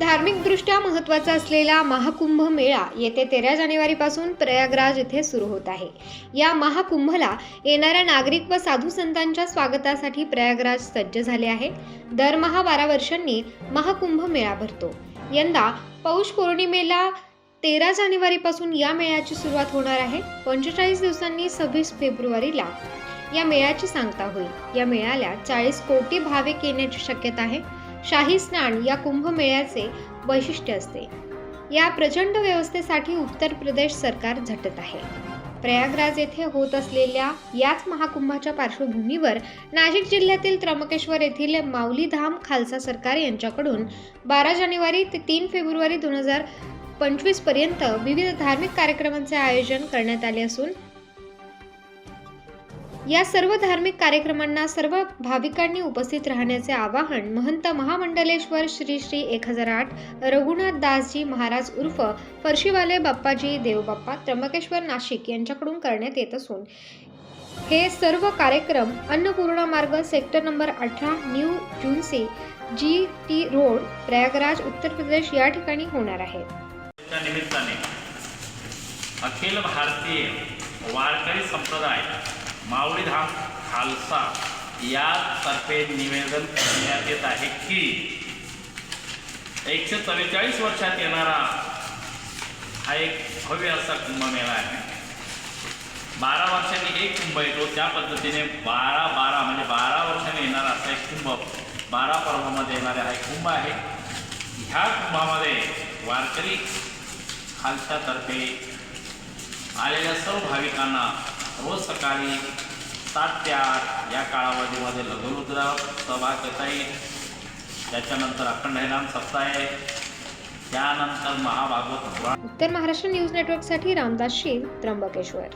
धार्मिकदृष्ट्या महत्त्वाचा असलेला महाकुंभ मेळा येत्या तेरा जानेवारीपासून प्रयागराज येथे सुरू होत आहे. या महाकुंभला येणाऱ्या नागरिक व साधू संतांच्या स्वागतासाठी प्रयागराज सज्ज झाले आहे. दरमहा बारा वर्षांनी महाकुंभ मेळा भरतो. यंदा पौष पौर्णिमेला तेरा जानेवारीपासून या मेळ्याची सुरुवात होणार आहे. पंचेचाळीस दिवसांनी सव्वीस फेब्रुवारीला या मेळ्याची सांगता होईल. या मेळ्याला चाळीस कोटी भाविक येण्याची शक्यता आहे. शाही स्नान या कुंभमेळ्याचे वैशिष्ट्य असते. या प्रचंड व्यवस्थेसाठी उत्तर प्रदेश सरकार झटत आहे. प्रयागराज येथे होत असलेल्या याच महाकुंभाच्या पार्श्वभूमीवर नाशिक जिल्ह्यातील त्र्यंबकेश्वर येथील माऊलीधाम खालसा सरकार यांच्याकडून बारा जानेवारी ते तीन फेब्रुवारी दोन हजार पंचवीसपर्यंत विविध धार्मिक कार्यक्रमांचे आयोजन करण्यात आले असून या सर्व धार्मिक कार्यक्रमांना सर्व भाविकांनी उपस्थित राहण्याचे आवाहन महंत महामंडलेश्वर श्री श्री एक हजार आठ रघुनाथ दासजी महाराज उर्फ फरशीवाले बाप्पाजी देवबाप्पा त्र्यंबकेश्वर नाशिक यांच्याकडून करण्यात येत असून हे सर्व कार्यक्रम अन्नपूर्णा मार्ग सेक्टर नंबर अठरा new Jhunsi G T road Prayagraj Uttar Pradesh या ठिकाणी होणार आहे. निमित्ताने अखिल भारतीय वारकरी संप्रदाय माऊलीधाम खालसा यातर्फे निवेदन करण्यात येत आहे की एकशे चव्वेचाळीस वर्षात येणारा हा एक भव्य असा कुंभमेळा आहे. बारा वर्षांनी एक कुंभ येतो. त्या पद्धतीने बारा बारा म्हणजे बारा वर्षांनी येणारा असा एक कुंभ बारा पर्वामध्ये येणारा हा एक कुंभ आहे. ह्या कुंभामध्ये वारकरी खालसातर्फे आलेल्या सर्व भाविकांना रोज सकाळी सात ते आठ या कालावधीमध्ये लघुरुद्र सहभाग घेता येईल. त्याच्यानंतर अखंड हैराम सप्ताह आहे त्यानंतर महाभागवत उत्तर महाराष्ट्र न्यूज नेटवर्कसाठी रामदास शील त्र्यंबकेश्वर.